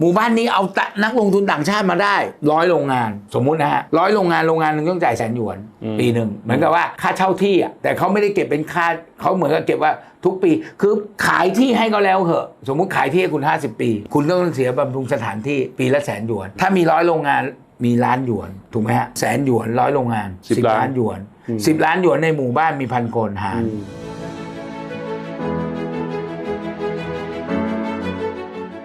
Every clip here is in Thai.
หมู่บ้านนี้เอาตะนักลงทุนต่างชาติมาได้ร้อยโรงงาน สมมุตินะฮะร้อยโรงงานโรงงานหนึ่งต้องจ่ายแสนหยวนอืมปีหนึ่งเหมือนกับว่าค่าเช่าที่อะแต่เขาไม่ได้เก็บเป็นค่าเขาเหมือนกับเก็บว่าทุกปี คือขายที่ให้ก็แล้วเหอะ สมมุติขายที่ให้คุณ 50 ปี คุณก็ต้องเสียบำรุงสถานที่ปีละแสนหยวน ถ้ามีร้อยโรงงานมีล้านหยวนถูกไหมฮะแสนหยวนร้อยโรงงานสิบล้านหยวนสิบล้านหยวนในหมู่บ้านมีพันคนหาร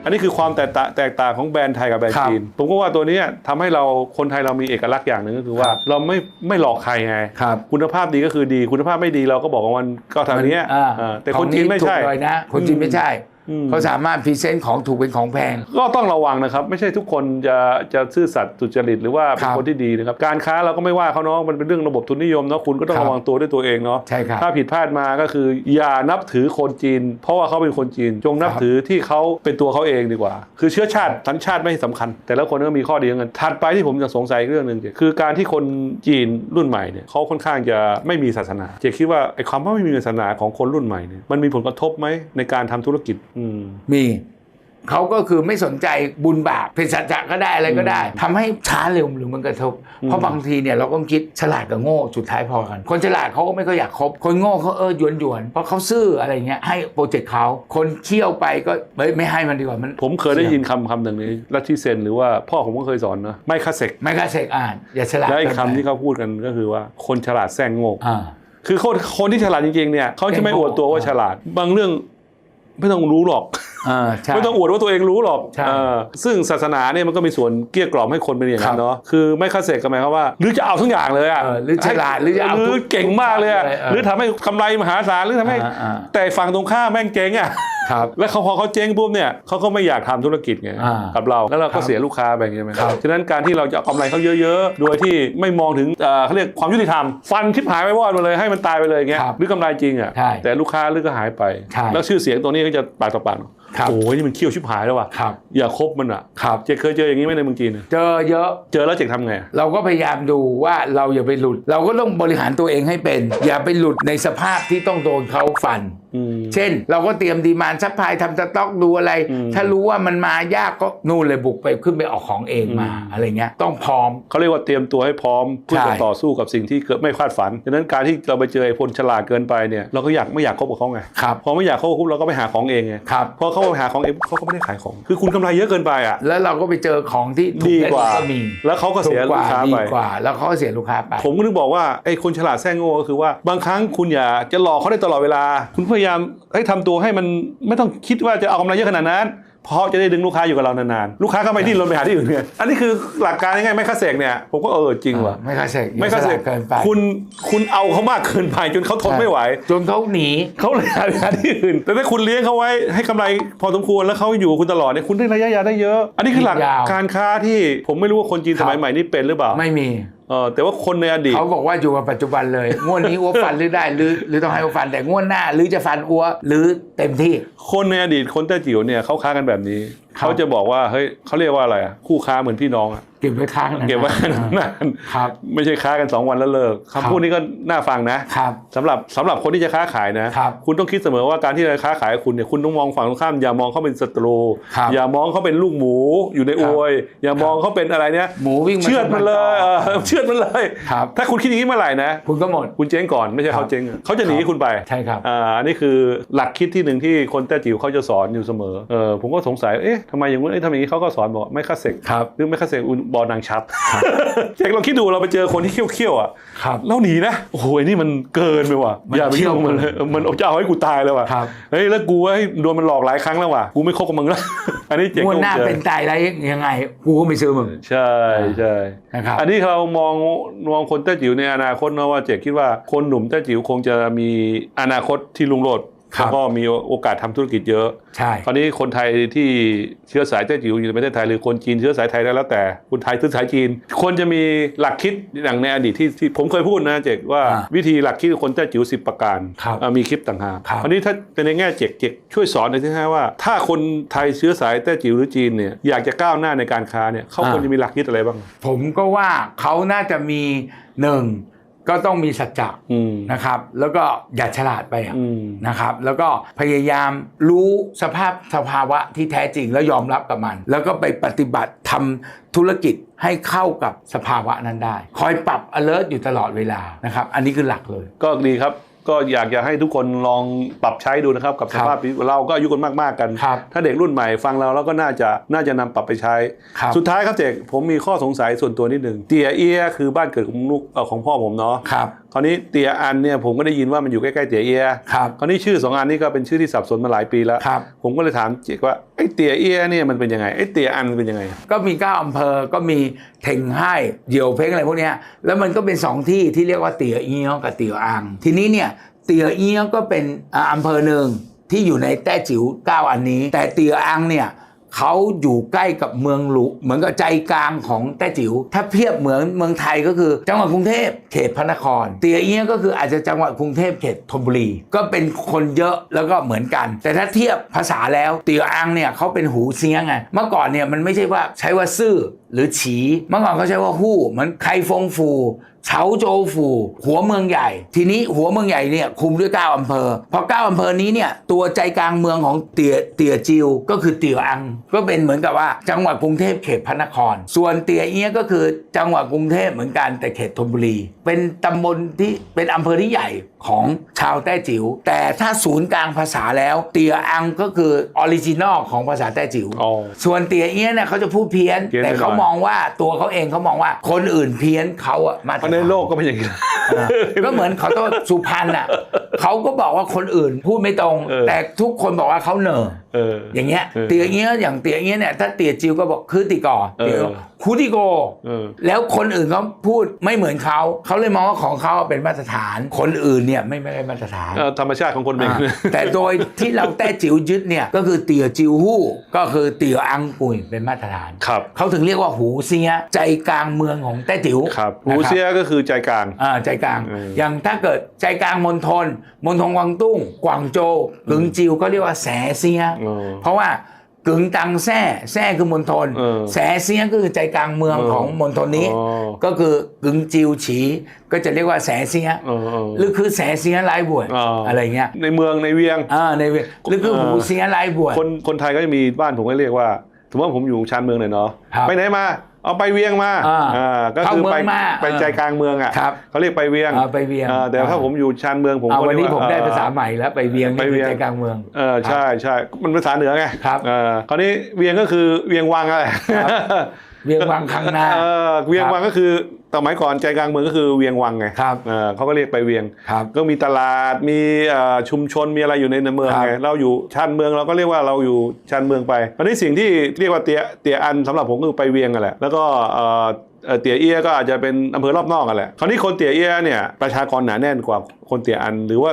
อืมอันนี้คือความแตกต่างแตกต่างของแบรนด์ไทยกับแบรนครัด์บจีน ผมก็ว่าตัวเนี้ยทำให้เราคนไทยเรามีเอกลักษณ์อย่างหนึ่งก็คือว่าครับเราไม่ไม่หลอกใครไงครับคุณภาพดีก็คือดี คุณภาพไม่ดีเราก็บอกว่ามันก็เท่านี้อ่าอ่าแต่คนจีนไม่ใช่ของถูกเลยนะคนจีนไม่ใช่อืม เขาสามารถพรีเซนต์ของถูกเป็นของแพง ก็ต้องระวังนะครับ ไม่ใช่ทุกคนจะจะซื่อสัตย์สุจริตหรือว่าเป็คนรับคนที่ดีนะครับ การค้าเราก็ไม่ว่าเขาเนาะมันเป็นเรื่องระบบทุนนิยมเนาะคุณก็ต้องครับระวังตัวด้วยตัวเองเนาะใช่ครับถ้าผิดพลาดมาก็คือ อย่านับถือคนจีน เพราะว่าเขาเป็นคนจีน จงนับครับถือที่เขาเป็นตัวเขาเองดีกว่า คือเชื้อชาติสัญชาติไม่สำคัญ แต่ละคนก็มีข้อดีของกันถัดไปที่ผมจะสงสัยอีกเรื่องหนึ่งเจคือการที่คนจีนรุ่นใหม่เนี่ยเขาค่อนข้างจะไม่มีศาสนาเจคิดว่าไอ้ความว่าไม่มีศาสนาของคนรุ่นใหม่เนี่ยมันมีผลกระทบไหมในการทำธุรกิจอืมมีเขาก็คือไม่สนใจบุญบาปเป็นสัจจะก็ได้อะไรก็ได้ทำให้ช้าเร็วหรือมันกระทบ เพราะบางทีเนี่ยเราก็คิดฉลาดกับโง่สุดท้ายพอกัน คนฉลาดเขาก็ไม่ค่อยอยากคบ คนโง่เขาเออหยวนหยวนๆเพราะเขาซื่ออะไรเงี้ยให้โปรเจกต์เขาคนเที่ยวไปก็เฮ้ยไม่ให้มันดีกว่ามัน ผมเคยได้ยินคำคำหนึ่งนี้ลัทธิเซนหรือว่าพ่อผมก็เคยสอนนะไม่คาเซกไม่กล้าเสกอ่านอย่าฉลาดและอีกเนไปคำที่เขาพูดกันก็คือว่าคนฉลาดแซงโง่อ่าคือคนคนที่ฉลาดจริงๆเนี่ยเขาจะไม่อวดตัวว่าฉลาด บางเรื่อง ไม่ต้องรู้หรอกอ่าใช่ไม่ต้องอวดว่าตัวเองรู้หรอกใช่เออซึ่งศาสนาเนี่ยมันก็มีส่วนเกลี้ยกล่อมให้คนเป็นอย่างนั้ครันบเนาะคือไม่คาเซกก็หมายความว่า หรือจะเอาทั้งอย่างเลยอะเออหรือฉลาดหรือจะเอาหรือทุกเก่งมากเลยอะทุกอย่างเลยเออหรือทำให้กำไรมหาศาลหรือทำให้อ่าอ่าแต่ฝั่งตรงข้ามแม่งเจ๊งอะ ครับ แล้วเขาพอเขาเจ๊งปุ๊บเนี่ยเขาก็ไม่อยากทำธุรกิจไงอ่ากับเราแล้วเราครัก็บเสียลูกค้าไปอย่างเงี้ยไหมครับฉะนั้นการที่เราจะเอากำไรเขาเยอะ ๆ โดยที่ไม่มองถึงเอ่อเขาเรียกความยุติธรรมฟันคิดหายไปวอดมาเลยให้มันตายไปเลยอย่างเงี้ยครับหรือกำไรจริงอะใช่แต่ลูกค้าหรือก็หายไป ใช่ แล้วชื่อเสียงตัวนี้ก็จะปากต่อปากครับ โอ้ยนี่มันเขี้ยวชิบหายแล้วว่ะครับอย่าคบมันอะครับเจเคยเจออย่างนี้ไหมในเมืองจีนอะเจอเยอะเจอแล้วเจคทำไงอะเราก็พยายามดูว่าเราอย่าไปหลุด เราก็ต้องบริหารตัวเองให้เป็น อย่าไปหลุดในสภาพที่ต้องโดนเขาฟันอืมเช่น เราก็เตรียมดีมานซัพพลายทำสต็อกดูอะไรอืมถ้ารู้ว่ามันมายากก็นู่นเลยบุกไปขึ้นไปออกของเองมาอืมอะไรเงี้ยต้องพร้อมเขาเรียกว่าเตรียมตัวให้พร้อมเพื่อใช่จะต่อสู้กับสิ่งที่เกิดไม่คาดฝันฉะนั้นการที่เราไปเจอไอ้คนฉลาดเกินไปเนี่ยเราก็อยากไม่อยากคบกับเขาไงครับพอไม่อยากคบกับเขาเราก็ไปหาของเองไงครับพอเขาไปหาของเองเขาก็ไม่ได้ขายของ คือคุณกำไรเยอะเกินไปอะ แล้วเราก็ไปเจอของที่ถูดีและกว่าก็มีแล้วเขาก็ถูเสียกกลูว่ากค้าดีไป กว่า แล้วเขาก็เสียลูกค้าไป ผมก็นึกบอกว่าไอ้คนฉลาดแซงโง่ก็คือว่าบางครั้งคุณอย่าจะหลอกเขาได้ตลอดเวลา คุณพยายามให้ทำตัวให้มันไม่ต้องคิดว่าจะเอากำไรเยอะขนาดนั้น เพราะจะได้ดึงลูกค้าอยู่กับเรานานๆ ลูกค้าก็ไม่ดิ้นรนไปหาที่อื่นเนี่ยอันนี้คือหลักการง่ายๆไม่ค่าเสกเนี่ยผมก็เออจริงว่ะไม่ค่าเสกไม่ค่าเสกเกินไปคุณคุณเอาเขามากเกินไปจนเขาทนไม่ไหว จนเขาหนีเขาเลยหาหาที่อื่น แต่ถ้าคุณเลี้ยงเขาไว้ให้กำไรพอสมควรแล้วเขาอยู่กับคุณตลอดเนี่ยคุณได้ระยะยาวได้เยอะ อันนี้คือหลักยาวการค้าที่ผมไม่รู้ว่าคนจีนครัสบมัยใหม่นี่เป็นหรือเปล่าไม่มี เออแต่ว่าคนในอดีตเขาบอกว่าอยู่กับปัจจุบันเลยงวดนี้อ้วฟันหรือได้หรือหรือต้องให้อ้วฟันแต่งวดหน้าหรือจะฟันอ้วหรือเต็มที่ คนในอดีตคนแต้จิ๋วเนี่ยเขาค้ากันแบบนี้ครับ เขาจะบอกว่าเฮ้ยเขาเรียกว่าอะไรอะคู่ค้าเหมือนพี่น้องอะเก็บไว้ค้างนานๆเก็บไว้นานครับไม่ใช่ค้ากันสองวันแล้วเลิกครับคำพูดนี้ก็น่าฟังนะครับสำหรับสำหรับคนที่จะค้าขายนะครับคุณต้องคิดเสมอว่าการที่จะค้าขายกับคุณเนี่ยคุณต้องมองฝั่งตรงข้าม อย่ามองเขาเป็นศัตรูครับอย่ามองเขาเป็นลูกหมูอยู่ในคอรับวย อย่ามองเขาเป็นอะไรเนี่ยหมูวิ่งมาเชือดมันเลยเออเชือดมันเลยครับถ้าคุณคิดอย่างนี้เมื่อไหร่นะคุณก็หมดคุณเจ๊งก่อนไม่ใช่ครัเขาบเจ๊งอะเขาจะหนีครับคุณไปใช่ครับอ่าอันนี้คือหลักคิดที่หนึ่งที่คนแต้จิ๋วเขาจะสอนอยู่เสมอเออผมก็สงสัยเอ๊ะทำไมอย่างนู้นเอ๊ะทำอย่างนี้เขาก็สอนบอกไม่ค่าเสกครับหรือไม่ค่าเสกอุนบอลนางชับเจ๊งลองคิดดูเราไปเจอคนที่เขี้ยวๆอะครับแล้วหนีนะโอ้โหไอ้นี่มันเกินไปว่ะมันอย่าไปยุ่งมันเขี้เลยยวมันจะเอาให้กูตายเลยว่ะครับเฮ้ยแล้วกูว่าให้โดนมันหลอกหลายครั้งแล้วว่ะกูไม่คบกับมึงแล้วอันนี้เจ๊งงวดก็หน้าเจอเป็นตายแล้วยังไงกูก็ไม่ซื้อมึงใช่ใช่นะครับอันนี้เรามองมองคนแต้จิ๋วในอนาคตนะว่าเจ๊คิดว่าคนหนุ่มแต้จิ๋วคงจะมีอนาคตที่ลุงโรดครับ แล้วก็มีโอกาสทำธุรกิจเยอะใช่คราวนี้คนไทยที่เชื้อสายแต้จิ๋วอยู่ในประเทศไทยหรือคนจีนเชื้อสายไทยได้แล้วแต่คนไทยเชื้อสายจีนควรจะมีหลักคิดอย่างในอดีตที่ที่ผมเคยพูดนะเจกว่าอ่าวิธีหลักคิดของคนแต้จิ๋วสิบประการครับอ่ามีคลิปต่างหากครับคราวนี้ถ้าเป็นในแง่เจกเจกช่วยสอนหน่อยที่ฮะว่า ถ้าคนไทยเชื้อสายแต้จิ๋วหรือจีนเนี่ยอยากจะก้าวหน้าในการค้าเนี่ยเขาควรจะมีหลักคิดอะไรบ้าง ผมก็ว่าเขาน่าจะมีหนึ่ง ก็ต้องมีสัจจะอืมนะครับ แล้วก็อย่าฉลาดไปอะอืมนะครับ แล้วก็พยายามรู้สภาพสภาวะที่แท้จริงแล้วยอมรับกับมัน แล้วก็ไปปฏิบัติทำธุรกิจให้เข้ากับสภาวะนั้นได้ คอยปรับ alert อยู่ตลอดเวลานะครับ อันนี้คือหลักเลย ก็ดีครับ ก็อยากจะให้ทุกคนลองปรับใช้ดูนะครับ กับคสรับภาพชีวิตเราก็อายุกันมากๆกันครับถ้าเด็กรุ่นใหม่ฟังเราแล้วก็น่าจะน่าจะนำปรับไปใช้ครับสุดท้ายครับเจกผมมีข้อสงสัยส่วนตัวนิดหนึ่งเตียเอียคือบ้านเกิดของลูกเอ่อของพ่อผมเนาะครับคราวนี้เตียอันเนี่ยผมก็ได้ยินว่ามันอยู่ใกล้ๆเตียเอียครับคราวนี้ชื่อสองอันนี้ก็เป็นชื่อที่สับสนมาหลายปีแล้วครับผมก็เลยถามเจกว่าไอ้เตียเอียเนี่ยมันเป็นยังไงไอ้เตียอันมันเป็นยังไง ก็มี9อำเภอก็มีเถ่งไห้เหยี่ยวเพ้งอะไรพวกเนี้ยแล้วมันก็เป็นสองที่ที่เรียกว่าเตี๋ยเอี้ยวกับเตี๋ยอังทีนี้เนี่ย เตียเอี้ยก็เป็นอำเภอหนึ่งที่อยู่ในแต้จิ๋ว9อันนี้ แต่เตียอังเนี่ยเขาอยู่ใกล้กับเมืองหลวงเหมือนกับใจกลางของแต้จิ๋วถ้าเทียบเหมือนเมืองไทยก็คือ จังหวัดกรุงเทพเขตพระนคร เตียเอี้ยก็คืออาจจะจังหวัดกรุงเทพเขตธนบุรี ก็เป็นคนเยอะแล้วก็เหมือนกัน แต่ถ้าเทียบภาษาแล้วเตียอังเนี่ยเขาเป็นหูเสียงไงเมื่อก่อนเนี่ยมันไม่ใช่ว่าใช้ว่าซื่อหรือฉีเมื่อก่อนเขาใช้ว่าฮู้เหมือนไครฟงฟู เฉาโจวฟูหัวเมืองใหญ่ ทีนี้หัวเมืองใหญ่เนี่ยคุมด้วย 9อำเภอ พอ 9อำเภอนี้เนี่ยตัวใจกลางเมืองของเตียเตียจิว ก็คือเตียอัง ก็เป็นเหมือนกับว่าจังหวัดกรุงเทพเขตพระนคร ส่วนเตียเอี้ยก็คือจังหวัดกรุงเทพเหมือนกันแต่เขตธนบุรี เป็นตำบลที่เป็นอำเภอที่ใหญ่ของชาวแต้จิ๋วแต่ถ้าศูนย์กลางภาษาแล้วเตียอังก็คือออริจินอลของภาษาแต้จิ๋วอ๋อ ส่วนเตียเอี้ยเนี่ยเขาจะพูดเพี้ยน เพี้ยนแต่เขาไปหน่อยมองว่าตัวเขาเองเขามองว่าคนอื่นเพี้ยนเขาอะมาตรเพราะฐานในโลกก็เป็นอย่างนี้อ่าก็เหมือนเขาต้องสุพรรณอะเขาก็บอกว่าคนอื่นพูดไม่ตรงเออแต่ทุกคนบอกว่าเขาเหนอเอออย่างเงี้ยเออเตียเงี้ยอย่างเตียเงี้ยเนี่ยถ้าเตียจิวก็บอกคือติก่อเออเตียคูติโกเออแล้วคนอื่นเขาพูดไม่เหมือนเขาเขาเลยมองว่าของเขาเป็นมาตรฐาน คนอื่นเนี่ยไม่ไม่ได้มาตรฐานเออธรรมชาติของคนเป็นอ่าแต่โดยที่เราแต้จิ๋วยึดเนี่ยก็คือเตียจิวฮู้ก็คือเตียอังกุยเป็นมาตรฐานครับเขาถึงเรียกว่าหูเซียใจกลางเมืองของแต้จิ๋วครับนะหูเสียก็คือใจกลาง อ่าใจกลาง เอออ อย่างถ้าเกิดใจกลางมณฑลมณฑลกวางตุ้ง กวางโจวกึงจิวก็เรียกว่าแสเซียเออเพราะว่ากึงตังแซ่แซ่คือมณฑลเออแสเซียก็คือใจกลางเมืองเออของมณฑลนี้ อ๋อ ก็คือกึงจิวฉีก็จะเรียกว่าแสเซียเออเออ หรือคือแสเซียลายบวชอ๋ออ อะไรเงี้ยในเมืองในเวียง อ่าในเวหรือคือหูเซียลายบวช คนคนไทยก็จะมีบ้านผมก็เรียกว่าสมมติว่าผมอยู่ชานเมืองหน่อยเนาะครับ ไปไหนมาเอาไปเวียงมาอ่าอ่าก็เข้าคือเมืองไปมาไปใจกลางเมืองอะครับเขาเรียกไปเวียงอ่าไปเวียงอ่าแต่ถ้าอ่าผมอยู่ชานเมืองผมอ่าก็วันเรียนี้กผมได้ภาษาอ่ใหม่แล้วไปเวียงไปนี่เวีคืยองใจกลางเมืองเออใช่ใช่มันภาษาเหนือไงครับเออคราวนี้เวียงก็คือเวียงวังอะไรเวียงวังคังนาเออเวียงวังก็คือ สมัยก่อนใจกลางเมืองก็คือเวียงวังไงครับเออเขาก็เรียกไปเวียงครับก็มีตลาดมีเอ่อชุมชนมีอะไรอยู่ในเมืองครับไงเราอยู่ชานเมืองเราก็เรียกว่าเราอยู่ชานเมืองไปอันนี้สิ่งที่เรียกว่าเตียเตียอันสำหรับผมก็คือไปเวียงกันแหละแล้วก็เอ่อเอ่อเตียเอียก็อาจจะเป็นอำเภอรอบนอกกันแหละ คราวนี้คนเตียเอียเนี่ยประชากรหนาแน่นกว่าคนเตียอันหรือว่า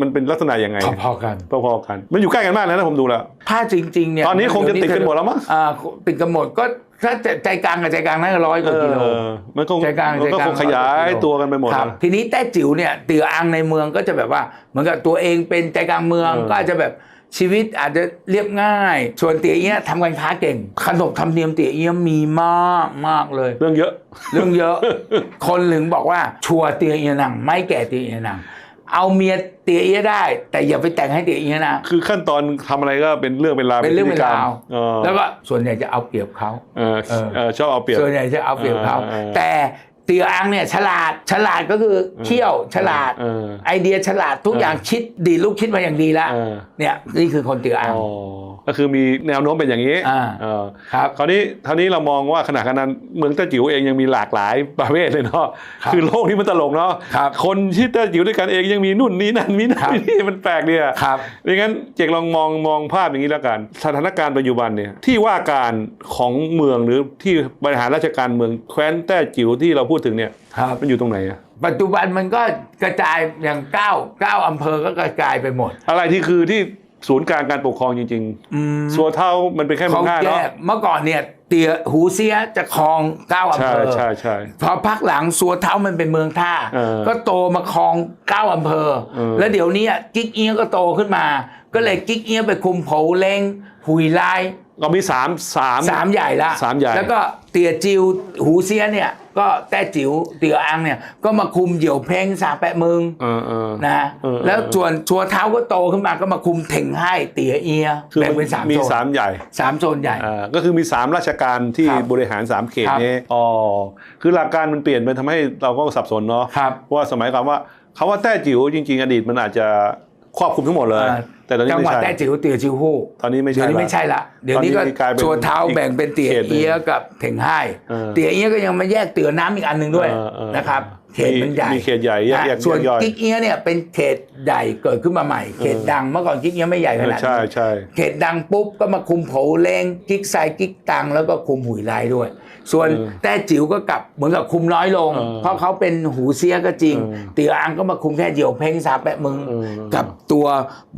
มันเป็นลักษณะยังไงพอๆกันพอๆกัน มันอยู่ใกล้กันมากนะผมดูแล้วถ้าจริงๆเนี่ยตอนนี้คงจะติดกันหมดแล้วมั้งอ่าติดกันหมดก็ถ้าใจกลางกับใจกลางน่าจะร้อยกว่ากิโลเออมันคงใจกลางมันก็ใจกลางคงขยายตัวกันไปหมดครับนะทีนี้แต้จิ๋วเนี่ยเตี๋ยอังในเมืองก็จะแบบว่าเหมือนกับตัวเองเป็นใจกลางเมืองเออก็อาจจะแบบชีวิตอาจจะเรียบง่าย ส่วนเตี๋ยเอี้ยทำการค้าเก่ง ขนบธรรมเนียมเตี๋ยเอี้ยมีมากมากเลย เรื่องเยอะ เรื่องเยอะ คนถึงบอกว่าชัวร์เตียเอียนัง ไม่แก่เตียเอียนัง เอาเมียเตียเอียได้ แต่อย่าไปแต่งให้เตียเอียนะคือขั้นตอนทำอะไรก็เป็นเรื่องเป็นราวเป็นเรื่องเป็นราวเออแล้วก็ส่วนใหญ่จะเอาเปรียบเขาเออเออเออ ชอบเอาเปรียบ ส่วนใหญ่จะเอาเปรียบเขาเออเออ แต่เตียอังเนี่ยฉลาดฉลาดก็คือเขี้ยวฉลาด เออ ไอเดียฉลาดทุกอย่างคิดดีลูกคิดมาอย่างดีแล้วเออเนี่ยนี่คือคนเตียอัง อ๋อ ก็คือมีแนวโน้มเป็นอย่างนี้อ่าเออครับคราวนี้คราวนี้เรามองว่าขณะนั้นเมืองแต้จิ๋วเองยังมีหลากหลายประเภทเลยเนาะครับคือโลกนี้มันตลกเนาะครับคนที่แต้จิ๋วด้วยกันเองยังมีนู่นนี่นั่นมีนั่นครับมีนี่มันแปลกดีอะครับดังนั้นเจกลองมองมองภาพอย่างนี้แล้วกัน สถานการณ์ปัจจุบันเนี่ยที่ว่าการของเมืองหรือที่บริหารราชการเมืองแคว้นแต้จิ๋วที่เราพูดถึงเนี่ยครับมันอยู่ตรงไหนอะปัจจุบันมันก็กระจายอย่างเก้าเก้าอำเภอก็กระจายไปหมด อะไรที่คือที่ ศูนย์กลางการปกครองจริงอืมๆสัวเท่ามันเป็นแค่เมืเขาองท่าแยเนาะกเมื่อก่อนเนี่ย เตียหูเสียจะครองเก้าอำใช่เภอใช่ใช่พอพักหลังสัวเท้ามันเป็นเมืองท่าเออก็โตมาครองเก้าอำเภอเออแล้วเดี๋ยวนี้กิ๊กเอี้ยก็โตขึ้นมา ก็เลยกิ๊กเอี้ยไปคุมโผเล้งหุยลาย ก็มีสามสาม สามใหญ่ละสามใหญ่ แล้วก็เตี่ยจิวหูเสียเนี่ย ก็แต้จิ๋วเตี่ยอังเนี่ย ก็มาคุมเหยี่ยวเพ้งสาแปะมึงเออเออ นะเออ แล้วส่วนชัวเท้าก็โตขึ้นมาก็มาคุมเถ่งให้เตี่ยเอียคือแบ่งเป็นสามมีโซนสามใหญ่สามโซนใหญ่ อ่าก็คือมี3ราชการที่ครับบริหาร3เขตครับ นี้อ๋อคือหลักการมันเปลี่ยนไปทำให้เราก็สับสนเนาะ ครับเพราะว่าสมัยก่อนว่าคำว่าแต้จิ๋วจริง ๆ อดีตมันอาจจะครอบคลุมทั้งหมดเลย อ่า แต่ตอนนี้จังไม่หวัดใช่แต้จิ๋วเตี่ยจิ๋วฮู้ตอนนี้ไม่เดี๋ยใช่วนี้ละ ไม่ใช่ละเดี๋ยวนี้ก็ตอนนี้กลายเป็นชัวเท้าแบ่งเป็นเตี่ยเขตหนึ่งเอียกับเถ่งให้เออเตี่ยเอียก็ยังมาแยกเตี่ยน้ำอีกอันหนึ่งด้วยเออเออนะครับเขตมันใหญ่มีเขตใหญ่แยกนะแยกส่วนย่อย กิ๊กเอียเนี่ยเป็นเขตใหญ่เกิดขึ้นมาใหม่เขตดังเมื่อก่อนกิ๊กเอียไม่ใหญ่ขนาดใช่นี้ ใช่ เขตดังปุ๊บก็มาคุมโผเลงกิ๊กไซกิ๊กตังแล้วก็คุมหุยลายด้วย ส่วนเออแต้จิ๋วก็กลับเหมือนกับคุมน้อยลงเออเพราะเขาเป็นหูเสียก็จริงเออเตียอังก็มาคุมแค่เดียวเพ่งซาแปะมึงเออกับตัว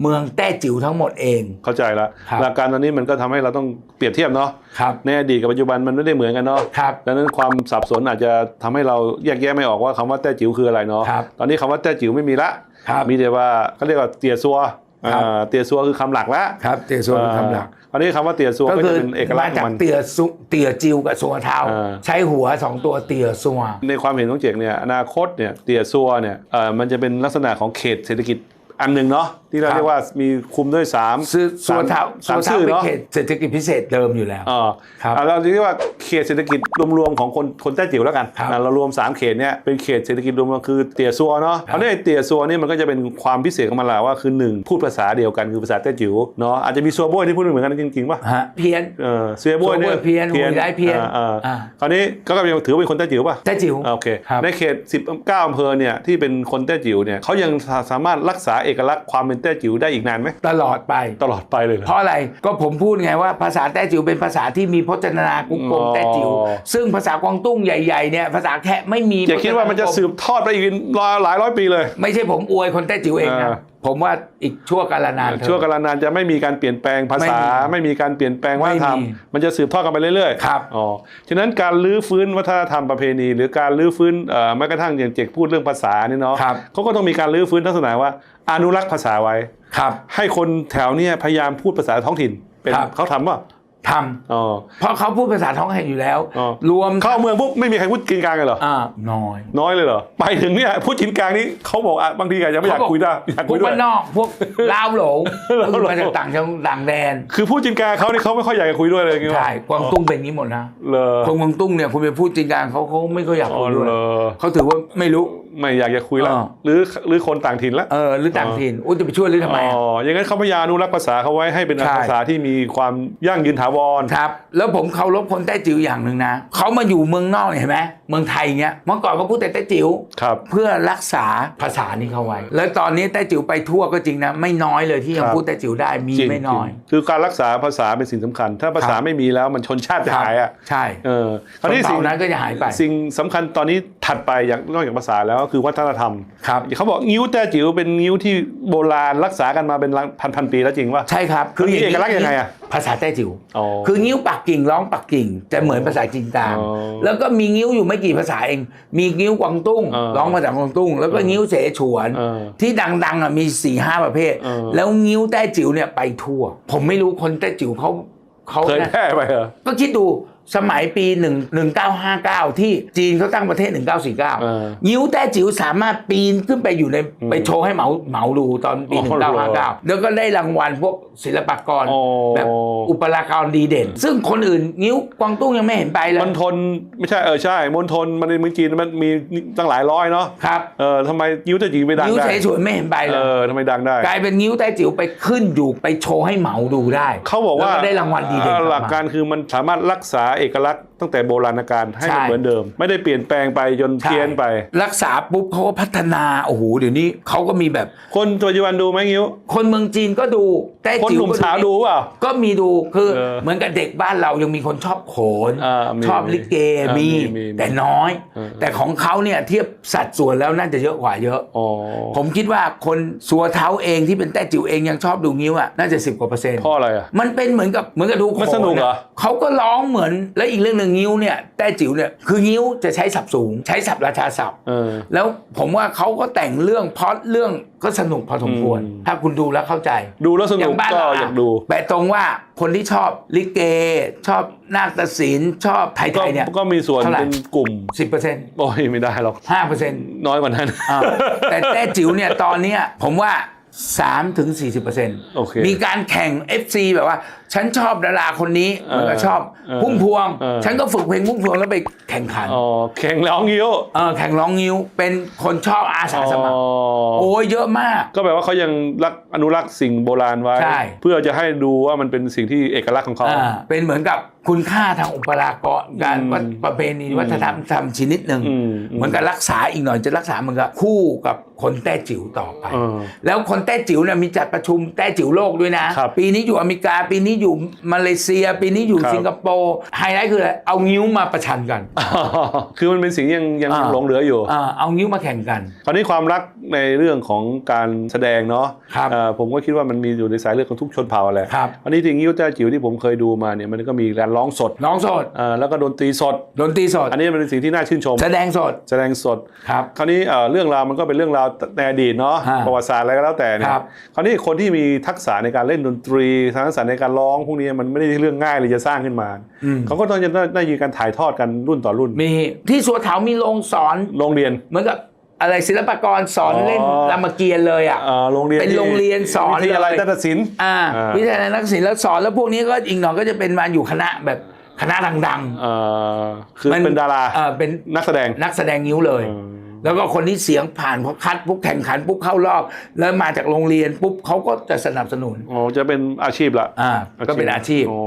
เมืองแต้จิ๋วทั้งหมดเอง เข้าใจละครับหลักการตอนนี้มันก็ทำให้เราต้องเปรียบเทียบเนาะครับในอดีตกับปัจจุบันมันไม่ได้เหมือนกันเนาะครับดังนั้นความสับสนอาจจะทำให้เราแยกแยะไม่ออกว่าคำว่าแต้จิ๋วคืออะไรเนาะครับตอนนี้คำว่าแต้จิ๋วไม่มีละครับมีแต่ว่าเขาเรียกว่าเตียซัวครับอ่า เตียซัวคือคำหลักละครับเตียซัวเป็นคำหลักอ่าอันนี้คำว่าเตียซัวก็ก็คืจะอเป็นเอกลักมาษณ์ขจาอกงมันเตียซุเตียจิวกับสัวเท้าเออใช้หัวสองตัวเตียซัวในความเห็นของเจกเนี่ยอนาคตเนี่ยเตียซัวเนี่ยเอ่อมันจะเป็นลักษณะของเขตเศรษฐกิจ อันหนึ่งเนาะที่เราครับ เรียกว่ามีคุมด้วยสามซื้อสัวเท้าสามสัวเท้าชื่อเป็นเนาะเขตเศรษฐกิจพิเศษเดิมอยู่แล้วอ่าครับ อ่าเราเรียกว่าเขตเศรษฐกิจรวมๆของคนคนแต้จิ๋วแล้วกันครับอ่าเรารวม3เขตเนี่ยเป็นเขตเศรษฐกิจรวมๆคือเตียซัวเนาะครับอันนี้เตียซัวนี่มันก็จะเป็นความพิเศษของมันแหละว่าคือหนึ่งพูดภาษาเดียวกันคือภาษาแต้จิ๋วเนาะอาจจะมีซัวโบยที่พูดไม่เหมือนกันจริงๆป่ะ ฮะเพี้ยน เออเซียโบยเนี่ยซัวโบ้ยเพี้ยนหุยได้เพี้ยนอ่าอ่าอ่า คราวนี้ก็ยังถือว่าเป็นคนแต้จิ๋วป่ะแต้จิ๋ว อ่าโอเค ครับ ในเขต 19อำเภอเนี่ยที่เป็นคนแต้จิ๋วเนี่ยเขายังสามารถรักษาเอกลักษณ์ความเป็นแต้จิ๋วได้อีกนานไหมตลอดไป ตลอดไปเลยเหรอ เพราะอะไรก็ผมพูดไงว่าภาษาแต้จิ๋วเป็นภาษาที่มีพจนานุกรมอ๋อ แต้จิ๋วซึ่งภาษากวางตุ้งใหญ่ๆเนี่ยภาษาแค่ไม่มีอย่าคิดว่ามันจะสืบทอดไปอีกหลายร้อยปีเลย ไม่ใช่ผมอวยคนแต้จิ๋วเองนะอ่า ผมว่าอีกชั่วกาลนานเถอะชั่วกาลนานจะไม่มีการเปลี่ยนแปลงภาษา ไม่มีไม่มีการเปลี่ยนแปลงวัฒนธรรมไม่มีมันจะสืบทอดกันไปเรื่อยๆครับอ๋อฉะนั้นการลื้อฟื้นวัฒนธรรมประเพณี หรือการลื้อฟื้นเอ่อแม้กระทั่งอย่างเจกพูดเรื่องภาษานี่เนาะครับเขาก็ต้องมีการลื้อฟื้นลักษณะว่าอนุรักษ์ภาษาไว้ครับ ให้คนแถวเนี้พยายามพูดภาษาท้องถิ่นเป็นครับเขาทำป่ะ ทอ๋อำเพราะเขาพูดภาษาท้องถิ่นอยู่แล้วอ๋อรวมเข้าเมืองปุ๊บไม่มีใครพูดจีนกลางเลยเหรออ่าน้อย น้อยเลยเหรอไปถึงเนี่ยพูดจีนกลางนี่เขาบอกอะบางทีอาจจะไม่อยากเขาบอกคุยด้วยอยากพคุวยกด้วยบ้านนอกพวกลาวโหลลาวก็โหลคือมาจากต่างจังต่างแดน คือพูดจีนกลางเขานี่เขาไม่ค่อยอยากจะคุยด้วยเลยอย่างเงี้ยใช่กวางตุ้งเป็นอย่างนี้หมดนะเลอคนกวางตุ้งเนี่ยคุณไปพูดจริงกลางเขาเขาไม่ค่อยอยากอ๋อคุยด้วยเลอเขาถือว่าไม่รู้ ไม่อยากจะคุยแล้วอ๋อหรือหรือคนต่างถิ่นละเออหรือต่างถิ่นอุ้ยจะไปช่วยหรือทำไมอ๋ออะอย่างนั้นเขาพยายามอนุรักษ์ภาษาเขาไว้ให้เป็นใช่ภาษาที่มีความยั่งยืนถาวรครับ แล้วผมเคารพคนแต้จิ๋วอย่างหนึ่งนะเขามาอยู่เมืองนอกเนี่ยเห็นไหมเมืองไทยเงี้ยเมื่อก่อนเขาพูดแต่แต้จิ๋วครับเพื่อรักษาภาษานี้เขาไว้ แล้วตอนนี้แต้จิ๋วไปทั่วก็จริงนะไม่น้อยเลยที่ยังครับพูดแต้จิ๋วได้มีจริงไม่น้อยจริงคือการรักษาภาษาเป็นสิ่งสำคัญ ถ้าภาษาครับไม่มีแล้วมันชนชาติจะหายอะใช่เออคคราวนี้นสิ่งเผ่านั้นก็จะหายไป สิ่งสำคัญตอนนี้ถัดไปอย่างนอกจากภาษาแล้วก็คือวัฒนธรรมครับเขาบอกงิ้วแต้จิ๋วเป็นงิ้วที่โบราณรักษากันมาเป็นพันพันๆปีแล้วจริงป่ะใช่ครับมันมีเอกลักษณ์ยังไงอะภาษาแต้จิ๋วอ๋อคืองิ้วปักกิ่งร้องปักกิ่งจะเหมือนภาษาจีนกลางอ๋อแล้วก็มีงิ้วอยู่ไม่กี่ภาษาเอง มีงิ้วกวางตุ้งเออร้องภาษากวางตุ้ง แล้วก็งิ้วเสฉวนเออที่ดังๆอะมีสี่ห้าประเภทเออแล้วงิ้วแต้จิ๋วเนี่ยไปทั่ว ผมไม่รู้คนแต้จิ๋วเขาเขาเคยนะแพร่ไปเหรอก็คิดดู สมัยปี1 1959 ที่จีนเขาตั้งประเทศเออ1949งิ้วแต้จิ๋วสามารถปีนขึ้นไปอยู่ในอืมไปโชว์ให้เหมาเหมาดูตอนปีอ๋อเหรอ1959 แล้วก็ได้รางวัลพวกศิลปากรอ๋อแบบ อุปรากรดีเด่น ซึ่งคนอื่นงิ้วกวางตุ้งยังไม่เห็นไปเลยมณฑลไม่ใช่เออใช่มณฑลมันในเมืองจีนมันมีตั้งหลายร้อยเนาะครับเออทำไมยิ้วแต้จิ๋วไปดังงิ้วได้เสฉวนไม่เห็นไปเลเอยอทำไมดังได้ กลายเป็นงิ้วแต้จิ๋วไปขึ้นอยู่ไปโชว์ให้เหมาดูได้ เขาบอกว่าแล้วได้รางวัลดีเด่นอ่อกลับมาหลักการคือมันสามารถรักษาเอกลักษณ์ ตั้งแต่โบราณกาลให้มันใช่เหมือนเดิม ไม่ได้เปลี่ยนแปลงไปจนเพี้ยนไป รักษาปุ๊บเขาก็พัฒนาโอ้โหเดี๋ยวนี้เขาก็มีแบบ คนปัจจุบันดูไหมงิ้ว คนเมืองจีนก็ดูแต้คนจิ๋วหนุ่มก็สาวดูเปล่าก็มีดูคือเออเหมือนกับเด็กบ้านเรายังมีคนชอบโขนอ่ามีชอบลิเกอ่ามีมีมีแต่น้อยเออแต่ของเขาเนี่ยเทียบสัดส่วนแล้วน่าจะเยอะกว่าเยอะอ๋อผมคิดว่าคนสัวเท้าเองที่เป็นแต้จิ๋วเองยังชอบดูงิ้วอะน่าจะสิบกว่าเปอร์เซ็นต์เพ่ออะไรอะมันเป็นเหมือนกับเหมือนกับดูโขมันสนุกเหรอเขาก็ร้องเหมือนแล้วอีกเรื่องหนึ่งงิ้วเนี่ยแต้จิ๋วเนี่ยคืองิ้วจะใช้ศัพท์สูง ใช้ศัพท์ราชาศัพท์เออ แล้วผมว่าเขาก็แต่งเรื่องพล็อดเรื่องก็สนุกพอสมควร อืม ถ้าคุณดูแล้วเข้าใจ ดูแล้วสนุกบ้านก็เราอยากดู แปะตรงว่าคนที่ชอบลิเก ชอบนาฏศิลป์ชอบไทก็ยๆเนี่ย ก็มีส่วนเท่าไหร่ เป็นกลุ่ม สิบเปอร์เซ็นต์โอ้ยไม่ได้หรอก ห้าเปอร์เซ็นต์น้อยกว่านั้น แต่แต้จิ๋วเนี่ยตอนเนี้ยผมว่า3ถึง40เปอร์เซ็นต์โอเค มีการแข่ง FC แบบว่า ฉันชอบดาราคนนี้เออมันก็ชอบเออพุ่มพวง เออ ฉันก็ฝึกเพลงพุ่มพวงแล้วไปแข่งขันอ๋อแข่งร้องยิ้วเออแข่งร้องงิ้วเป็นคนชอบอาสาสมัคร อ๋อ โอ้ยเยอะมาก ก็แปลว่าเขายังรักอนุรักษ์สิ่งโบราณไว้ ใช่ เพื่อจะให้ดูว่ามันเป็นสิ่งที่เอกลักษณ์ของเขา อ่าเป็นเหมือนกับคุณค่าทางอุปรากรการอืมวัฒนประเพณีวัฒนธรรมชนิดหนึ่งอืม เหมือนกับรักษาอีกหน่อยจะรักษาเหมือนกับคู่กับคนแต้จิ๋วต่อไป เออ แล้วคนแต้จิ๋วเนี่ยมีจัดประชุมแต้จิ๋วโลกด้วยนะ ครับปีนี้อยู่อเมริกาปีนี้อยู่มาเลเซีย ปีนี้อยู่ครับ สิงคโปร์ไฮไลท์คืออะไรเอางิ้วมาประชันกัน คือมันเป็นสิ่งที่ยังยังอ่า หลงเหลืออยู่ อ่าเอางิ้วมาแข่งกัน คราวนี้ความรักในเรื่องของการแสดงเนาะครับ เอ่อผมก็คิดว่ามันมีอยู่ในสายเลือดของทุกชนเผ่าแหละครับอันนี้จริงๆยิ้วแต้จิ๋วที่ผมเคยดูมาเนี่ยมันก็มีการร้องสดน้องสดเอ่อแล้วก็ดนตรีสด ดนตรีสด อันนี้เป็นสิ่งที่น่าชื่นชม แสดงสดแสดงสด ครับ คราวนี้เอ่อเรื่องราวมันก็เป็นเรื่องราวในอดีตเนาะฮะประวัติศาสตร์อะไรก็แล้วแต่เนี่ยครับ คราวนี้คนที่มีทักษะในการเล่นดนตรีทักษะในการร้องพวกนี้มันไม่ได้เรื่องง่ายเลยจะสร้างขึ้นมาอืมเขาก็ต้องจะได้ได้มีการถ่ายทอดกันรุ่นต่อรุ่น มีที่สัวเถามีโรงสอนโรงเรียนเหมือนกับอะไรศิลปากรสอนอ๋อเล่นรามเกียรติ์เลยอะเอ่อโรงเรียนเป็นโรงเรียนสอนวิทยาลัยเลยนาฏศิลป์อ่าอ่าวิทยาลัยนักศิลป์แล้วสอนแล้วพวกนี้ก็อีกหน่อยก็จะเป็นมาอยู่คณะแบบคณะดังเอ่อคือมันเป็นดาราเออเป็นนักแสดงนักแสดงนิ้วเลยอืม แล้วก็คนที่เสียงผ่านพอคัดปุ๊บแข่งขันปุ๊บเข้ารอบ แล้วมาจากโรงเรียนปุ๊บเขาก็จะสนับสนุนอ๋อจะเป็นอาชีพละอ่าก็เป็นอาชีพอ๋อ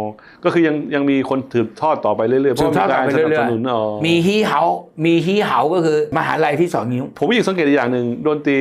ก็คือยังยังมีคนถือทอดต่อไปเรื่อยๆเพสืราะบทอดต่อไปมีการสนับเรื่สอยนุนอ๋อๆมีฮีเฮามีฮีเฮาก็คือมหาลัยที่สอนนิ้ว ผมอีกสังเกตอีกอย่างหนึ่งดนตรี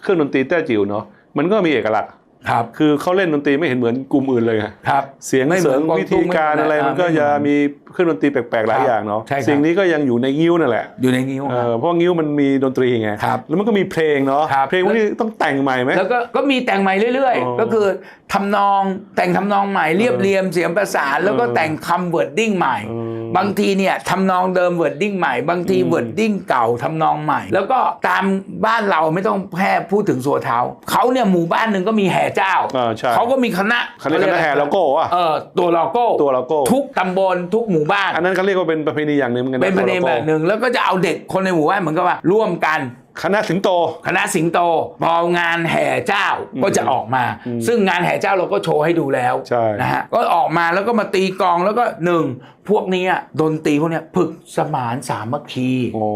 เครื่องดนตรีแต้จิ๋วเนาะมันก็มีเอกลักษณ์ ครับคือเขาเล่นดนตรีไม่เห็นเหมือนกลุ่มอื่นเลยไงครับเสียงไม่เหมืเสริอนงกวางวิตุ้ธีงการไม่เหมือนอะไรอ่ามันก็ไม่เหมืจะอนมีเครื่องดนตรีแปลกๆหลายครับอย่างเนาะใช่ครับสิ่งนี้ก็ยังอยู่ในงิ้วนั่นแหละอยู่ในนิ้วเอครับอเพราะงิ้วมันมีดนตรีไงครับแล้วมันก็มีเพลงเนาะครับเพลงพวกนี้ต้องแต่งใหม่ไหมแล้วก็ก็มีแต่งใหม่เรื่อยอ๋อๆก็คือทำนองแต่งทำนองใหม่เรียบเรียมเสียงประสานแล้วก็เออแต่งคำเวิร์ดดิ้งใหม่เออ บางทีเนี่ยทำนองเดิมเวิร์ดดิ้งใหม่ บางทีอืมเวิร์ดดิ้งเก่าทำนองใหม่ แล้วก็ตามบ้านเราไม่ต้องแพร่พูดถึงสัวเท้าเขาเนี่ยหมู่บ้านหนึ่งก็มีแห่เจ้าอ่าใช่เขาก็มีคณะเขาเรียกกันนะแห่โลโก้อะ เออตัวโลโก้ตัวโลโก้ ทุกตำบลทุกหมู่บ้าน อันนั้นเขาเรียกว่าเป็นประเพณีอย่างหนึ่งหมือกัเป็นประเด็นตัวโลแบโก้บหนึ่งแล้วก็จะเอาเด็กคนในหมู่บ้านเหมือนกับว่าร่วมกัน คณะสิงโต คณะสิงโตพองานแห่เจ้าก็จะออกมาอืมซึ่งงานแห่เจ้าเราก็โชว์ให้ดูแล้วใช่นะฮะก็ออกมาแล้วก็มาตีกลองแล้วก็หนึ่งพวกเนี้ยดนตรีพวกเนี้ยฝึกสมานสามัคคีโอ้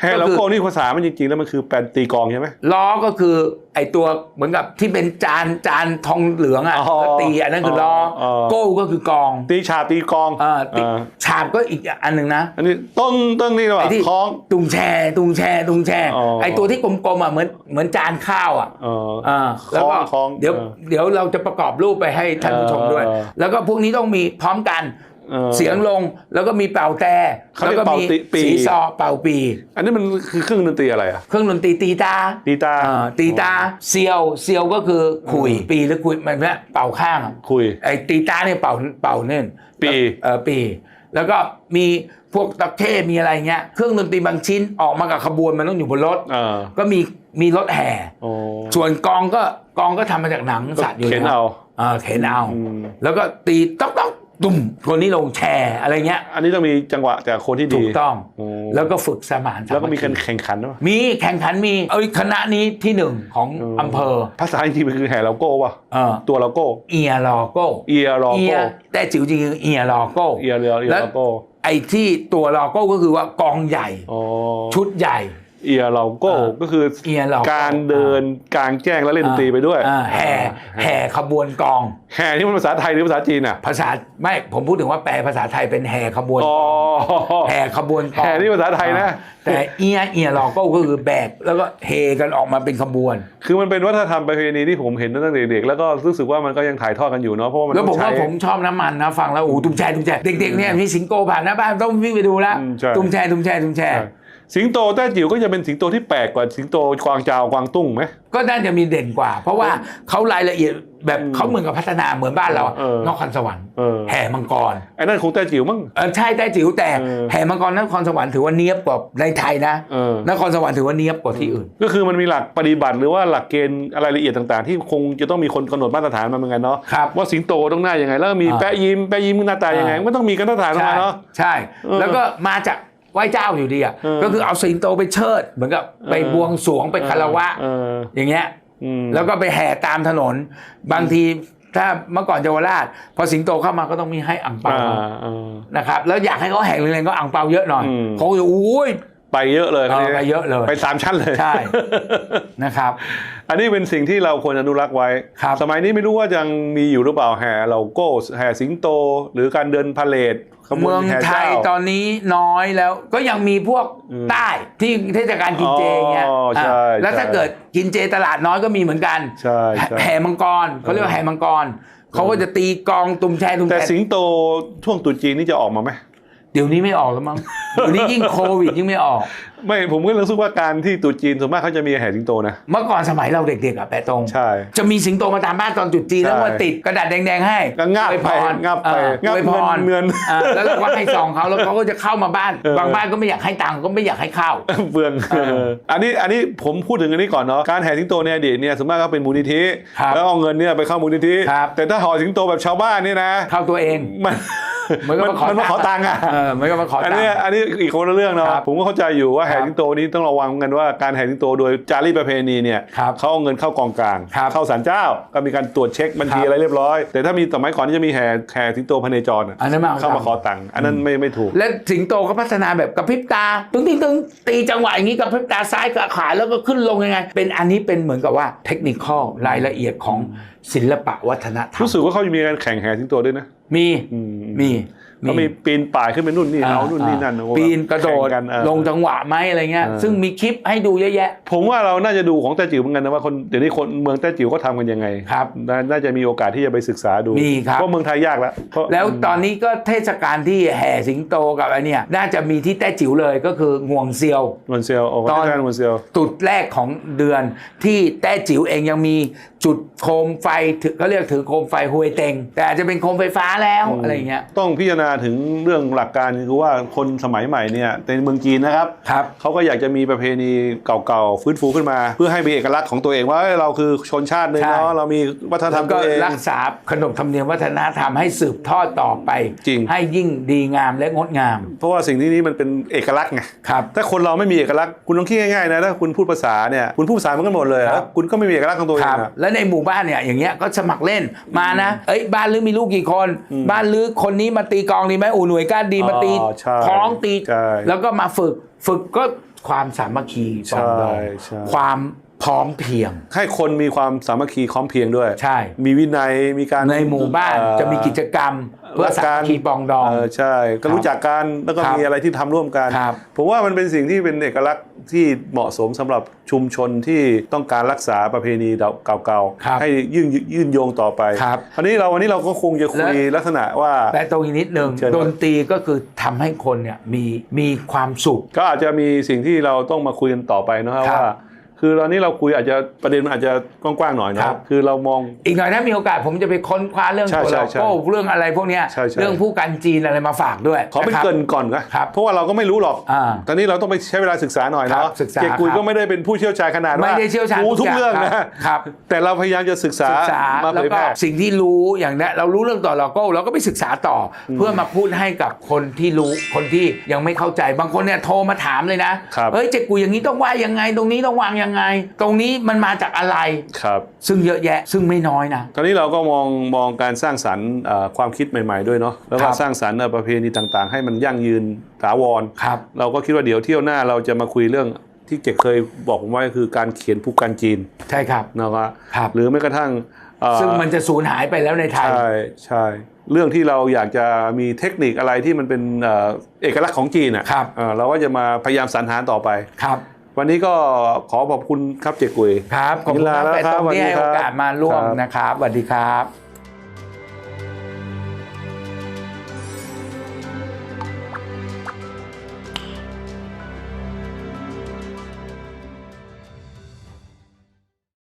แห่โลโก้นี่ภาษามันจริงๆแล้วมันคือแปลนตีกลองใช่ไหมล้อก็คือ ไอตัวเหมือนกับที่เป็นจานจานทองเหลืองอะอ๋อแล้วตีอันนั้นคือล้อออ โก้ก็คือกลองตีฉาบตีกลองเอ่าตีอ่าฉาบก็อีกอันหนึ่งนะ อันนี้ต้งต้งนี่หรอไอ้ที่ คล้อง ตุงแช่ตุงแช่ตุงแช่อ๋อ ไอตัวที่กลมๆอะเหมือนเหมือนจานข้าวอะ เออ อ่าแล้วก็คล้องเดี๋ยวเออเดี๋ยวเราจะประกอบรูปไปให้ท่านผู้ชมด้วย เออ แล้วก็พวกนี้ต้องมีพร้อมกัน ออ เสียงลงแล้วก็มีเป่าแต่เขาแล้วเรียกก็มีเป่าติปี สีซอเป่าปี อันนี้มันคือเครื่องดนตรีอะไรอะเครื่องดนตรีตีตาตีตาอ่าตีตาเซียวเซียวก็คือคุยปีหรือคุยมันเนี่ยเป่าข้างอะคุย ไอ้ตีตาเนี่ยเป่าเป่าเน่นปี เออปี แล้วก็มีพวกตะเข้มีอะไรเงี้ยเครื่องดนตรีบางชิ้นออกมากับขบวนมันต้องอยู่บนรถเออก็มีมีรถแห่ โอ้ ส่วนกองก็กองก็ทำมาจากหนังสัตว์อยู่เข็นแล้วเอาอ่าเข็นเอา อืม แล้วก็ตีต๊อกต๊อก ตุ่มคนนี้ลงแชร์อะไรเงี้ย อันนี้ต้องมีจังหวะจากคนที่ดีถูกต้องโอ้แล้วก็ฝึกสมานแล้วก็มีการสาคคีแข่งขันด้วยมีแข่งขันมีเอ้ยคณะนี้ที่หนึ่งของอำเภอ ภาษาจริงๆมันคือแห่โลโก้ป่ะเออ ตัวโลโก้เอียรอโก้เอียโลเอีโก้ยแต่จิ๋วจริงๆเอียรอโก้เอียเรียเอียแล้วโลโก้ไอ้ที่ตัวรอโก้ก็คือว่ากองใหญ่ อ๋อชุดใหญ่ เอียโลโก้เออก็คือเอียโลโก้การเดินกลางแจ้งแล้วเล่นดนตรีไปด้วยอ่าแห่แห่ขบวนกอง แห่นี่มันภาษาไทยหรือภาษาจีนอะภาษาไม่ผมพูดถึงว่าแปลภาษาไทยเป็นแห่ขบวนอ๋อแห่ขบวนกองแห่นี่ภาษาไทยนะ แต่เอียเอียรอโก้ก็คือแบกแล้วก็เฮกันออกมาเป็นขบวน คือมันเป็นวัฒนธรรมประเพณีที่ผมเห็นตั้งแต่เด็กๆแล้วก็รู้สึกว่ามันก็ยังถ่ายทอดกันอยู่เนาะเพราะว่ามันแล้วต้ผอมงใช้ว่าผมชอบน้ำมันนะฟังแล้วโอ้โหตุ้มแช่ตุ้มแช่เด็กๆเนี่ยมีสิงโตผ่านหน้าบ้านต้องวิ่งไปดูแล้วอืมใช่ตุ้มแช่ตุ้มแช่ตุ้มแช่ใช่ สิงโตแต้จิ๋วก็จะเป็นสิงโตที่แปลกกว่าสิงโตกวางจาวกวางตุ้งไหม ก็น่าจะมีเด่นกว่า เพราะว่าเขารายละเอียดแบบอืมเขาเหมือนกับพัฒนาเหมือนบ้านเราอะเออนครสวรรค์เออ แห่มังกรไอ้นั่นคงแต่จิ๋วมั้ง เออใช่ได้จิ๋วแต่เออ แห่มังกรนครสวรรค์ถือว่าเนียบกว่าในไทยนะเออนครสวรรค์ถือว่าเนียบกว่าที่อื่น ก็คือมันมีหลักปฏิบัติหรือว่าหลักเกณฑ์อะไรละเอียดต่างๆ ที่คงจะต้องมีคนกำหนดมาตรฐานมาเหมือนกันเนาะครับ ว่าสิงโตต้องหน้ายังไง แล้วมีอ่า แปะยิ้มแปะยิ้มหน้าตายังไงอ่ามันต้องมีกันมาตรฐานมาใช่เนาะ ใช่ เออ แล้วก็มาจาก ไหว้เจ้าอยู่ดีอะเออก็คือเอาสิงโตไปเชิด เหมือนกับไปเออบวงสรวงไปคารวะเอออย่างเงี้ยอืมแล้วก็ไปแห่ตามถนน บางทีถ้าเมื่อก่อนเยาวราชพอสิงโตเข้ามาก็ต้องมีให้อ่งเปาอ่าอ่านะครับแล้วอยากให้เขาแห่แรงๆก็อ่งเปาเยอะหน่อยอืมเขาก็จะอุ้ยไปเยอะเลยเออไปเยอะเลยไปสามชั้นเลยใช่นะครับ อันนี้เป็นสิ่งที่เราควรอนุรักษ์ไว้ครับสมัยนี้ไม่รู้ว่ายังมีอยู่หรือเปล่าแห่โลโก้แห่สิงโต หรือการเดินพาเลท ขบวเมืนองแห่ไทเจ้ายตอนนี้น้อยแล้ว ก็ยังมีพวกอืมใต้ที่เทศกาลกินเจเงี้ยอ๋อใช่อะแล้วถ้าใช่ เกิดกินเจตลาดน้อยก็มีเหมือนกัน ใช่ใช่ แห่มังกรเขาเรียกว่าแห่มังกรเขาก็จะตีกลองตุ่มแช่ตุ่มแต่แช่สิงโตช่วงตรุษจีนนี่จะออกมาไหม เดี๋ยวนี้ไม่ออกแล้วมั้งเดี๋ยวนี้ยิ่งโควิดยิ่งไม่ออก ไม่ผมก็รู้สึกว่าการที่ตรุษจีนส่วนมากเขาจะมีแห่สิงโตนะ เมื่อก่อนสมัยเราเด็กๆอะแปะตรง ใช่ จะมีสิงโตมาตามบ้านตอนจุดจีนใช่แล้วมาติดกระดาษแดงๆให้ก็งับอวยพรไปงับไปเอองับอวยพรเงินอ่าแล้วเราก็ให้ซองเขาแล้วเขาก็จะเข้ามาบ้านเออบางบ้านก็ไม่อยากให้ตังค์ก็ไม่อยากให้เข้าเบืองเอออันนี้อันนี้ผมพูดถึงอันนี้ก่อนเนาะการแห่สิงโตในอดีตเนี่ยส่วนมากก็เป็นมูลนิธิครับแล้วเอาเงินเนี่ยไปเข้ามูลนิธิครับแต่ถ้าห่อสิงโตแบบชาวบ้านเนี่ยนะเข้าตัวเองมันเห มือนกับมาขอมันมาขอตังค์อะเออเหมือนกับมาขออันตังเนี้ยค์อันนี้อีกคนละเรื่องเนาะครับผมก็เข้าใจอยู่ว่าแห่ครับสิงโตนี้ต้องระวังกันว่าการแห่สิงโตโดยจารีตประเพณีเนี่ยครับเขาเอาเงินเข้ากองกลางครับเข้าศาลเจ้าก็มีการตรวจเช็คบัญชีครับอะไรเรียบร้อย แต่ถ้ามีสมัยก่อนที่จะมีแห่แห่สิงโตพเนจรอะอันนั้นไม่เอาเข้ามาตังค์ขอตังค์อันนั้นไม่ไม่ถูก และสิงโตก็พัฒนาแบบกระพริบตาตึ้งตึ้งตึ้งตีจังหวะอย่างนี้กระพริบตาซ้ายกับขาแล้วก็ขึ้นลงยังไง เป็นอันนี้เป็นเหมือนกับว่าเทคนิครายละเอียดของศิลปะวัฒนธรรมรู้สึกว่าเขาจะมีการแข่งแห่สิงโตด้วยนะ มีอืมมี เขามีปีนป่ายขึ้นไปนู่นนี่เอานู่นนี่นั่นโอ้โหปีนกระโดดแข่งกันเออลงจังหวะไหมอะไรเงี้ยเออซึ่งมีคลิปให้ดูเยอะแยะ ผมว่าเราน่าจะดูของแต้จิ๋วเหมือนกันนะว่าคนเดี๋ยวนี้คนเมืองแต้จิ๋วเขาทำกันยังไงครับนาน่าจะมีโอกาสที่จะไปศึกษาดูมีครับเพราะเมืองไทยยากแล้วเพราะแล้วตอนนี้ก็เทศกาลที่แห่สิงโตกับไอเนี่ยน่าจะมีที่แต้จิ๋วเลยก็คือง่วงเซียวมวนเซียวโอ้ตอนเทศกาลมวนเซียวจุดแรกของเดือนที่แต้จิ๋วเองยังมีจุดโคมไฟถือเขาเรียกถือโคมไฟฮวยเต็งแต่อาจจะเป็นโคมไฟฟ้าแล้วอะไรอย่างเงี้ยต้องพิจารณาถึงเรื่องหลักการคือว่าคนสมัยใหม่เนี่ยในเมืองจีนนะครับครับเขาก็อยากจะมีประเพณีเก่าๆฟื้นฟูขึ้นมา เพื่อให้มีเอกลักษณ์ของตัวเองว่าเอ้ยเราคือชนชาติเลยใช่เนาะเรามีวัฒนธรรแล้มวก็ตัวเองรักษาขนบธรรมเนียมวัฒนธรรมให้สืบทอดต่อไปจริงให้ยิ่งดีงามและงดงาม เพราะว่าสิ่งนี้นี่มันเป็นเอกลักษณ์ไงครับถ้าคนเราไม่มีเอกลักษณ์คุณต้องคิดง่ายๆนะถ้าคุณพูดภาษาเนี่ยคุณพูดภาษาเหมือนกันหมดเลยครับแล้วคุณก็ไม่มีเอกลักษณ์ของตัวเอคงรับอะและในหมู่บ้านเนี่ยอย่างเงี้ยก็สมัครเล่นมานะเอ้ยบ้านลือมีลูกกี่คน บ้านลือคนนี้มาตีกลองดีไหมอูหน่วยก้านดีมาตีอ๋อใช่คล้องตีใช่แล้วก็มาฝึกฝึกก็ความสามัคคีปรองดองใช่ใช่ความ พร้อมเพรียง ให้คนมีความสามัคคีพร้อมเพรียงด้วย ใช่ มีวินัยมีการในหมู่บ้านเอ่อจะมีกิจกรรม เพื่อสามัคคีปรองดองเใช่ ก็รู้จักกันแล้วก็ครับมีอะไรที่ทำร่วมกันครับผมว่ามันเป็นสิ่งที่เป็นเอกลักษณ์ที่เหมาะสมสำหรับชุมชนที่ต้องการรักษาประเพณีเก่าครับๆให้ยื่นยื่นโยงต่อไปครับอันนี้เราวันนี้เราก็คงจะคุยลักษณะว่าแต่ตรงอีกนิดนึงเชิญครับดนตรีก็คือทำให้คนเนี่ยมีมีความสุข ก็อาจจะมีสิ่งที่เราต้องมาคุยกันต่อไปนะฮะครับว่า คือตอนนี้เราคุยอาจจะประเด็นมันอาจจะกว้างๆหน่อยครัเนาะบคือเรามอง อีกหน่อยถ้ามีโอกาสผมจะไปค้นคว้าเรื่องใช่ตัวใช่โลใช่โก้เรื่องอะไรพวกเนี้ยใช่ใช่ เรื่องผู้กันจีนอะไรมาฝากด้วยขอเป็นนะครับเกรินก่อนนะครับ เพราะว่าเราก็ไม่รู้หรอก อ่า ตอนนี้เราต้องไปใช้เวลาศึกษาหน่อยครัเนาะบศึกษาเกียรติกุยครับ ก็ไม่ได้เป็นผู้เชี่ยวชาญขนาดว่าไม่ได้เชี่ยวชาญรู้ทุกเรื่องคนะ ครับ แต่เราพยายามจะศึกษาศึกษามาแล้เผวยก็แพร่ สิ่งที่รู้อย่างเนี้ยเรารู้เรื่องต่อโลโก้เราก็ไปศึกษาต่ออเพื่อมาพูดให้กับคนที่รู้คนที่ยังไม่เข้าใจบางคนเนี่ยโทรมาถามเลยนะครับเอ้ยเจ๊กุยอย่างนี้ต้องว่ายังไงตรงนี้ต้องวางยังไงตรงนี้มันมาจากอะไร ครับซึ่งเยอะแยะ ซึ่งไม่น้อยนะตอนนี้เราก็มองมองการสร้างสรรค์เอ่อความคิดใหม่ๆด้วยเนาะแล้วคก็รับ สร้างสรรค์เอ่อประเพณีต่างๆ ให้มันยั่งยืนถาวร ครับ เราก็คิดว่าเดี๋ยวเที่ยวหน้าเราจะมาคุยเรื่องที่เจกเคยบอกผมไว้คือการเขียนผู้กันจีนใช่ครับ นะครับครับ หรือแม้กระทั่งเอ่อซึ่งมันจะสูญหายไปแล้วในไทย ใช่ใช่เรื่องที่เราอยากจะมีเทคนิคอะไรที่มันเป็นเอ่อเอกลักษณ์ของจีนอะครับ เอ่อเราก็จะมาพยายามสรรหาต่อไป ครับ วันนี้ก็ขอขอบคุณครับเจกุยครับขอบคุณลาครับแล้วแต่คตรับรงที่ให้สวัสดีครับโอกาสมาร่วมครับนะครับสวัสดีครับ